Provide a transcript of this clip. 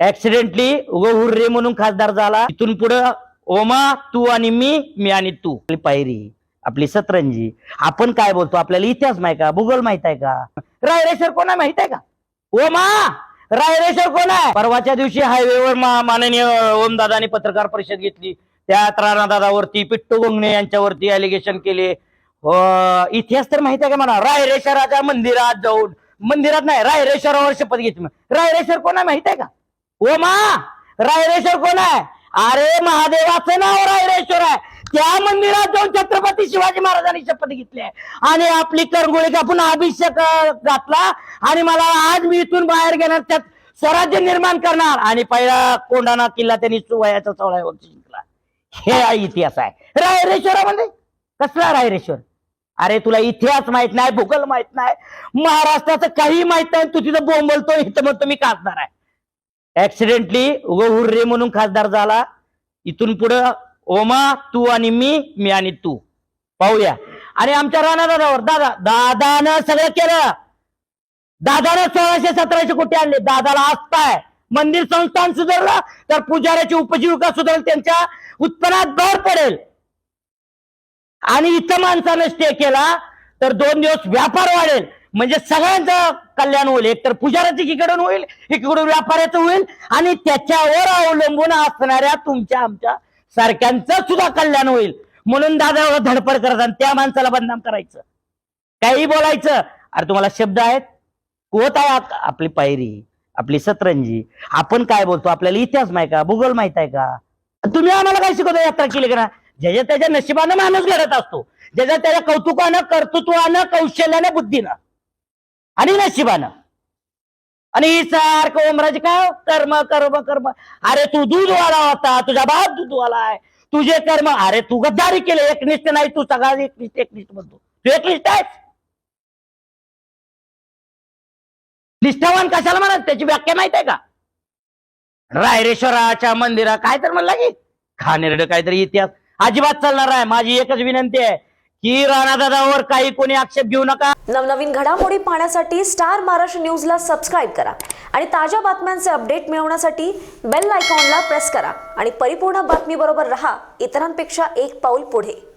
Accidentally उग hurray म्हणून खासदार झाला. इथून पुढं ओमा तू आणि मी मी आणि तू. आपली पायरी आपली सतरंजी. आपण काय बोलतो? आपल्याला इतिहास माहिती का? भूगोल माहीत आहे का? रायरेश्वर कोण आहे माहीत आहे का? ओमा! रायरेश्वर कोण आहे? परवाच्या दिवशी हायवेवर माननीय ओमदादानी पत्रकार परिषद घेतली. त्यात राणादादावरती पिट्टू गोंगणे यांच्यावरती अलिगेशन केले. हो, इतिहास तर माहीत आहे का मला? रायरेश्वराच्या मंदिरात जाऊन. मंदिरात नाही रायरेश्वरावर शपथ घेतली. रायरेश्वर कोण आहे माहीत आहे का? ओमा रायरेश्वर कोण आहे? अरे महादेवाचं नाव रायरेश्वर आहे. त्या मंदिरात जाऊन छत्रपती शिवाजी महाराजांनी शपथ घेतली आहे. आणि आपली करंगुळी कापून अभिषेक घातला. आणि मला आज मी इथून बाहेर घेणार त्यात स्वराज्य निर्माण करणार. आणि पहिला कोंढाणा किल्ला त्यांनी सुवयाचा सोळाव्या जिंकला. हे इतिहास आहे. रायरेश्वरामध्ये म्हणजे? कसला रायरेश्वर? अरे तुला इतिहास माहीत नाही भूगोल माहीत नाही. महाराष्ट्राचं काही माहीत नाही तू तिथं बोंबलतो इथं म्हणतो मी काढणार आहे. ऍक्सिडेंटली उग हुर्रे म्हणून खासदार झाला. इथून पुढं ओमा तू आणि मी मी आणि तू. पाहूया. आणि आमच्या राणा दादावर दादा दादानं सगळं केलं. दादानं सोळाशे सतराशे कोटी आणले. दादाला आस्थाय मंदिर संस्थान सुधारलं तर पुजाऱ्याची उपजीविका सुधारेल त्यांच्या उत्पन्नात भर पडेल. आणि इथं माणसानं स्टे केला तर दोन दिवस व्यापार वाढेल. म्हणजे सगळ्यांचं कल्याण होईल. एक तर पुजाऱ्याचं एकीकडून होईल एकीकडून व्यापाऱ्याचं होईल आणि त्याच्यावर अवलंबून असणाऱ्या तुमच्या आमच्या सारख्यांचं सुद्धा कल्याण होईल. म्हणून दादा एवढं धडपड करत आणि त्या माणसाला बदनाम करायचं. काही बोलायचं. अरे तुम्हाला शब्द आहेत? कोत आहे आपली पायरी आपली सतरंजी? आपण काय बोलतो? आपल्याला इतिहास माहिती का? भूगोल माहीत आहे का? तुम्ही आम्हाला काय शिकवता यात्रा केली का? ना ज्याच्या त्याच्या नशिबानं माणूस घडत असतो. ज्याच्या त्याच्या कौतुकानं कर्तृत्वानं कौशल्यानं बुद्धीनं. आणि नशिबानं. आणि ही सारखं ओमराजे काय हो? कर्म कर्म कर्म. अरे तू दूधवाला होता तुझा बाप दूधवाला आहे. तुझे कर्म अरे तू गद्दारी केले एकनिष्ठ नाही तू सगळा एकनिष्ठ एकनिष्ठ म्हणतो. तू एकनिष्ठ आहेस. निष्ठावान कशाला म्हणा त्याची व्याख्या माहीत आहे का? रायरेश्वराच्या मंदिरात काय तर म्हणला की? खानेरड काहीतरी इतिहास. अजिबात चालणार आहे माझी एकच विनंती आहे. की राणादादावर काही कोणी आक्षेप घेऊ नका. नवनवीन घडामोडी पाहण्यासाठी स्टार महाराष्ट्र न्यूजला सबस्क्राईब करा आणि ताज्या बातम्यांचे अपडेट मिळवण्यासाठी बेल आयकॉनला प्रेस करा आणि परिपूर्ण बातमीबरोबर रहा. इतरांपेक्षा एक पाऊल पुढे.